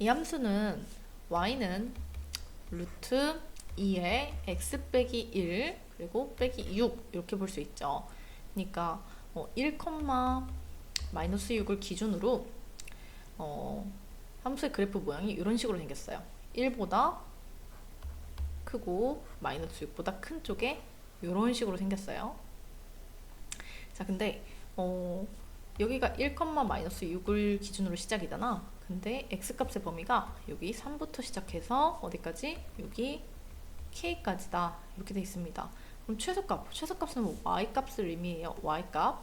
이 함수는 y는 루트 2의 x 빼기 1 그리고 빼기 6 이렇게 볼 수 있죠. 그러니까 어, 1, 마이너스 6을 기준으로 어, 함수의 그래프 모양이 이런 식으로 생겼어요. 1보다 크고 마이너스 6보다 큰 쪽에 이런 식으로 생겼어요. 자, 근데 어, 여기가 1, 마이너스 6을 기준으로 시작이잖아. 근데 x값의 범위가 여기 3부터 시작해서 어디까지? 여기 k까지다. 이렇게 돼 있습니다. 그럼 최소값, 최소값은 뭐 y값을 의미해요. y값.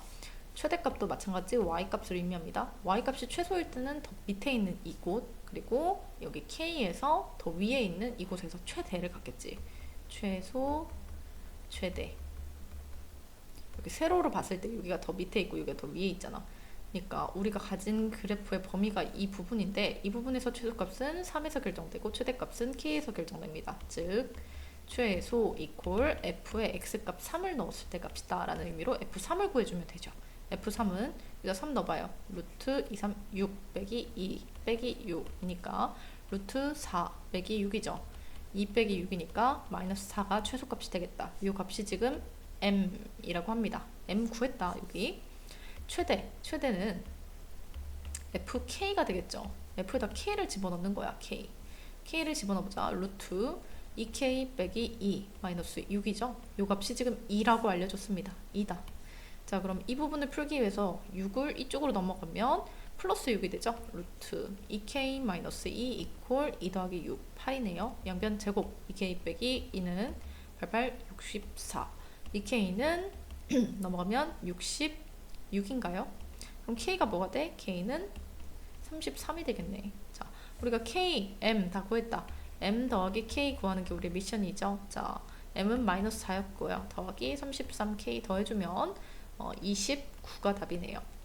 최대값도 마찬가지 y값을 의미합니다. y값이 최소일 때는 더 밑에 있는 이곳 그리고 여기 k에서 더 위에 있는 이곳에서 최대를 갖겠지. 최소, 최대. 여기 세로로 봤을 때 여기가 더 밑에 있고 여기가 더 위에 있잖아. 그러니까 우리가 가진 그래프의 범위가 이 부분인데 이 부분에서 최소값은 3에서 결정되고 최대값은 k에서 결정됩니다. 즉 최소 이퀄 f의 x값 3을 넣었을 때 값이다 라는 의미로 f3을 구해주면 되죠. f3은 여기다 3 넣어봐요. 루트 2, 3, 6 빼기 2 빼기 6이니까 루트 4 빼기 6이죠. 2 빼기 6이니까 마이너스 4가 최소값이 되겠다. 이 값이 지금 m이라고 합니다. m 구했다 여기. 최대, 최대는 fk가 되겠죠. f에다 k를 집어넣는 거야, k. k를 집어넣어보자. 루트 2k 빼기 2 마이너스 6이죠. 이 값이 지금 2라고 알려줬습니다. 2다. 자, 그럼 이 부분을 풀기 위해서 6을 이쪽으로 넘어가면 플러스 6이 되죠. 루트 2k 마이너스 2 이퀄 2 더하기 6 8이네요. 양변 제곱 2k 빼기 2는 88 64 2k는 넘어가면 66인가요? 그럼 k가 뭐가 돼? k는 33이 되겠네. 자, 우리가 k, m 다 구했다. m 더하기 k 구하는 게 우리의 미션이죠. 자, m은 마이너스 4였고요. 더하기 33k 더해주면 어, 29가 답이네요.